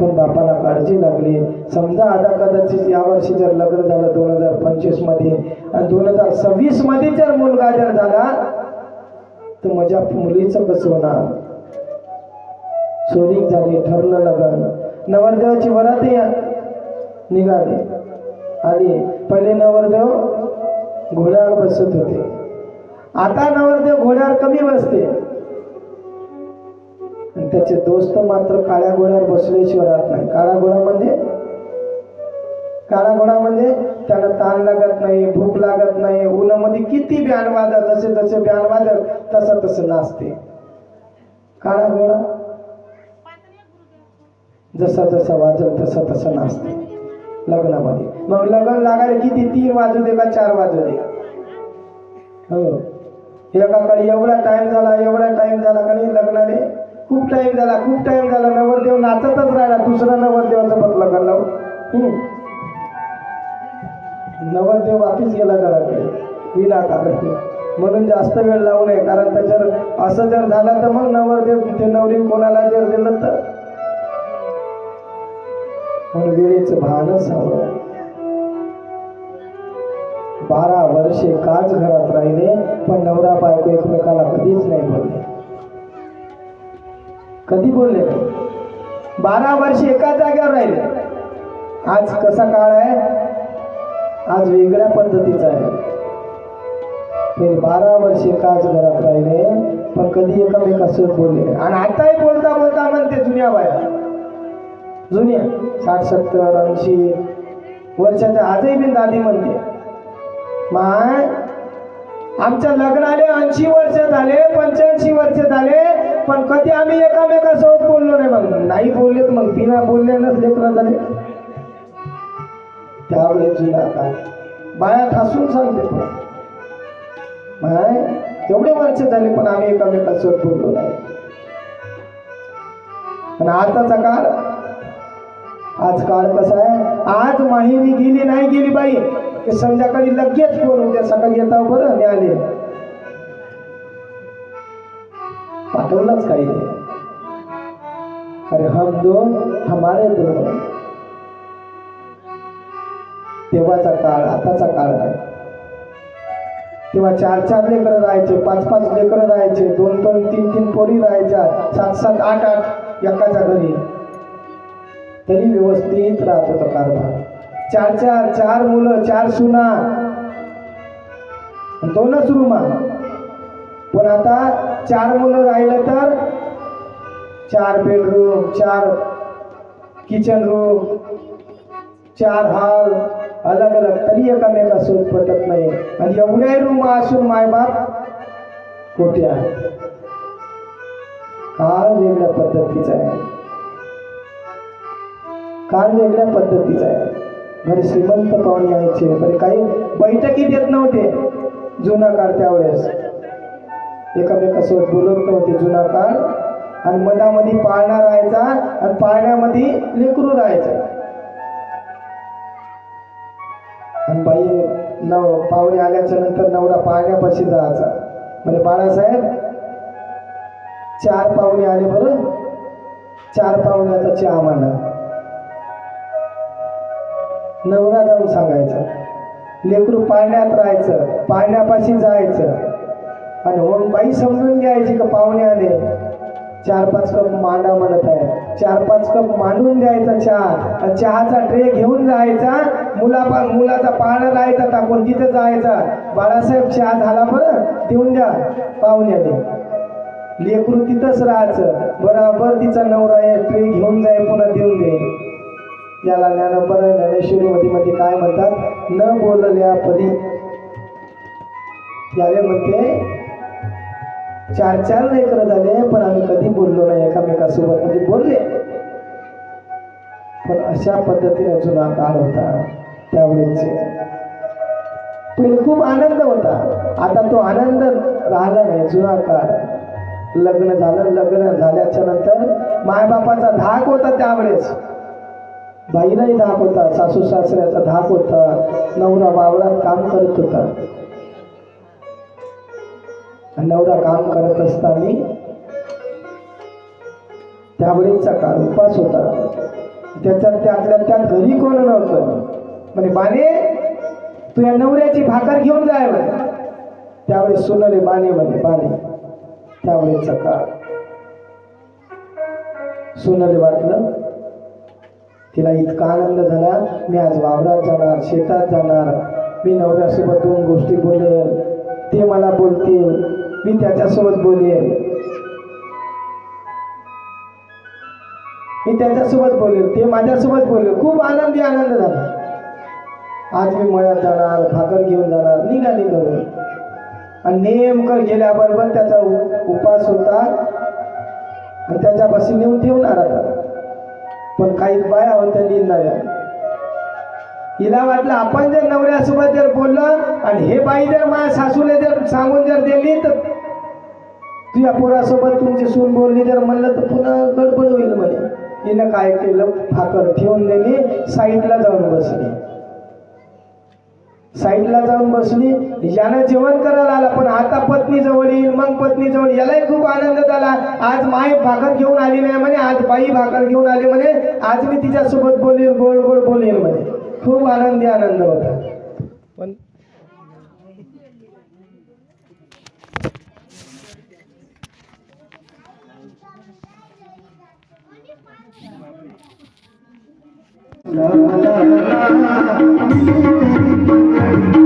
पण बापाला काळजी लागली. समजा आता कदाचित या वर्षी जर लग्न झालं दोन हजार पंचवीसमध्ये आणि दोन हजार सव्वीसमध्ये जर मुलगा जर झाला तर माझ्या मुलीचं कसं होणार? चोरी झाली ठरलं लग्न. नवरदेवाची वरात निघाली. आणि पहिले नवरदेव घोड्यावर बसत होते. आता नवरदेव घोड्यावर कमी बसते. त्याचे दोस्त मात्र काळ्या घोड्यावर बसल्याशिवाय राहत नाही. काळा घोडा म्हणजे? काळा घोडा म्हणजे त्याला ताण लागत नाही भूक लागत नाही उन्हामध्ये किती बॅन वाजत जसे जसे बॅन वाजत तसं तसं नाचते. काळा घोडा? जसा जसा वाजल तसा तसा नाचते. लग्नामध्ये. मग लग्न लागायला किती? तीन वाजू दे का चार वाजू दे? हो. एकाकडे एवढा टाइम झाला एवढा टाइम झाला का नाही लग्न खूप टाइम झाला खूप टाइम झाला. नवरदेव नाचतच राहिला. दुसरा नवरदेवाचं बघ लग्न लावून हो. नवरदेव वापस गेला घराकडे. विनाकारण म्हणून जास्त वेळ लावू नये. कारण त्याच्यावर असं जर झालं तर मग नवरदेव ते नवरी कोणाला जर दिलं तर? म्हणून वेळेचं भान असावं बारा वर्षे काच घरात राहिले पण नवरा बायको एकमेकाला कधीच नाही बोलले. कधी बोलले? नाही बारा वर्ष एका जागेवर राहिले. आज कसा काळ आहे? आज वेगळ्या पद्धतीचा आहे. पहिले बारा वर्ष एकाच घरात राहिले पण कधी एकामेकासोबत बोलले नाही. आणि आताही बोलता बोलता म्हणते जुन्या बाया. जुन्या साठ सत्तर ऐंशी वर्षाच्या आजही बिन दादी म्हणते. माय आमच्या लग्नाले ऐंशी वर्ष झाले पंच्याऐंशी वर्ष झाले पण कधी आम्ही एकामेकासोबत बोललो नाही मग. नाही बोलले तर मग. बिना बोलल्यानंच लेकरं झाले? त्यावेळेस जुना काय बाया ठासून सांगते पण. माय एवढे वर्ष झाले पण आम्ही एकामेकासोबत बोललो नाही. पण आताचा काळ आज काळ कसा आहे? आज माहिती गेली नाही गेली बाई. संध्याकाळी लगेच फोन उद्या सकाळी येता बरं मिळाले पाठवलंच काही नाही. अरे हम दो हमारे दो तेव्हाचा काळ आताचा काळ नाही. तेव्हा चार चार लेकरं राहायचे पाच पाच लेकरं राहायचे दोन दोन तीन तीन पोरी राहायच्या सात सात आठ आठ एकाच्या घरी. तरी व्यवस्थित राहत होता कारभार. चार चार चार मुलं चार सुना. दोनच रूमा पण आता चार मुलं राहिलं तर? चार बेडरूम चार किचन रूम चार हॉल अलग अलग. तरी एकामेकासोबत पटत नाही. आणि एवढ्याही रूम असून मायबाप कोठे आहे काळ वेगळ्या पद्धतीचा आहे. काळ वेगळ्या पद्धतीचा आहे. घरी श्रीमंत पाहुणे यायचे. बरे काही बैठकी देत नव्हते. जुना काळ त्यावेळेस. एकामेकासोबत बोलत नव्हते जुना काळ. आणि मधामध्ये पाळणा राहायचा आणि पाळण्यामध्ये लेकरू राहायचं. आणि बाई नव पाहुणे आल्याच्यानंतर नवरा पाळण्यापाशी जायचा. म्हणजे बाळासाहेब चार पाहुणे आले बरं. चार पाहुण्याचा चहा मांडा नवरा जाऊन सांगायचं. लेकरू पाळण्यात राहायचं पाळण्यापाशी जायचं. आणि मग बाई समजून घ्यायची का पाहुणे आले? चार पाच कप मांडा म्हणत आहे. चार पाच कप मांडून द्यायचा चहा. आणि चहाचा ट्रे घेऊन जायचा. मुला मुलाचा पाळणा राहायचा टाकून तिथे जायचा? बाळासाहेब चहा झाला बरं? देऊन द्या. पाहुण्याने लेकरू तिथंच राहायचं. बरोबर तिचा नवरा आहे. ट्रे घेऊन जाय पुन्हा देऊन दे. याला ज्ञानपर ज्ञानेश्वरीमध्ये मध्ये काय म्हणतात? न बोलल्या परी. याले म्हणते चार चार लेकर झाले पण आम्ही कधी बोललो नाही एकामेकासोबत. म्हणजे बोलले. पण अशा पद्धतीने जुना काळ होता त्यावेळेचे पहिले खूप आनंद होता. आता तो आनंद राहिला नाही जुना काळ. लग्न झालं लग्न झाल्याच्यानंतर मायबापाचा धाक होता त्यावेळेस. बाईलाही धाक होता सासू सासऱ्याचा धाक होता. नवरा वावरात काम करत होता. नवरा काम करत असताना त्यावेळीचा काळ उपास होता. त्याच्यात त्यातल्या त्यात घरी कोण नव्हतं. म्हणे बाने तू या नवऱ्याची भाकर घेऊन जाय म्हणे त्यावेळेस सुनले बाने म्हणे बाने त्यावेळेचा काळ. सुनले वाटलं तिला इतका आनंद झाला. मी आज वावरात जाणार शेतात जाणार. मी नवऱ्यासोबत दोन गोष्टी बोलेल. ते मला बोलतील. मी त्याच्यासोबत बोलले मी त्याच्यासोबत बोलेल ते माझ्यासोबत बोलले. खूप आनंदी आनंद झाला. आज मी मळ्यात जाणार भाकर घेऊन जाणार निघाली करून आणि नेमकं गेल्याबरोबर त्याचा उपास होता. आणि त्याच्यापाशी नेऊन ठेवणार आता. पण काही बाया होत्या निघणाऱ्या. हिला वाटलं आपण जर नवऱ्यासोबत जर बोललं आणि हे बाई जर माझ्या सासूने जर सांगून जर दिली तर तुझ्या पोरासोबत तुमची सून बोलली जर म्हणलं तर पुन्हा गडबड होईल म्हणे. हिनं काय केलं? भाकर ठेवून दिली साईडला जाऊन बसली. साईडला जाऊन बसली. यानं जेवण करायला आला पण आता पत्नी जवळ येईल मग पत्नी जवळ यालाही खूप आनंद झाला. आज माय भाकर घेऊन आली नाही म्हणे आज बाई भाकर घेऊन आली म्हणे. आज मी तिच्यासोबत बोलेल गोड गोड बोलेल म्हणे. खूप आनंदी आनंद होता. पण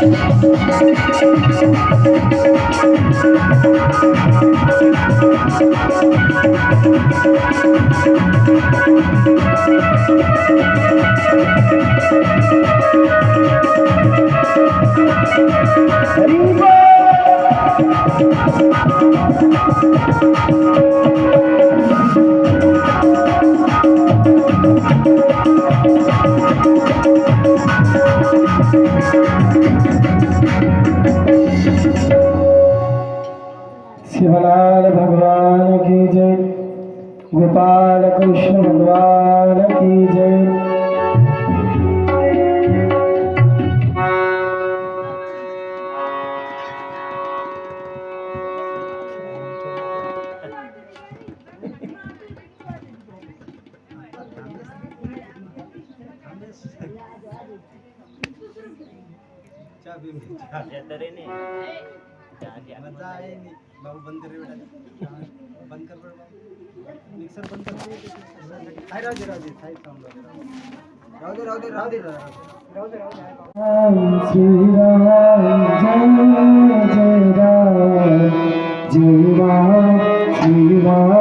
Are you गोपाल कृष्ण भगवान की जय। बंद कर रे बेटा बंद कर बरं भाऊ मिक्सर बंद कर हाय राहू दे राहू दे हाय साऊंड राहू दे राहू दे राहू दे राहू दे राहू दे राम श्री राम जय जय राम जय राम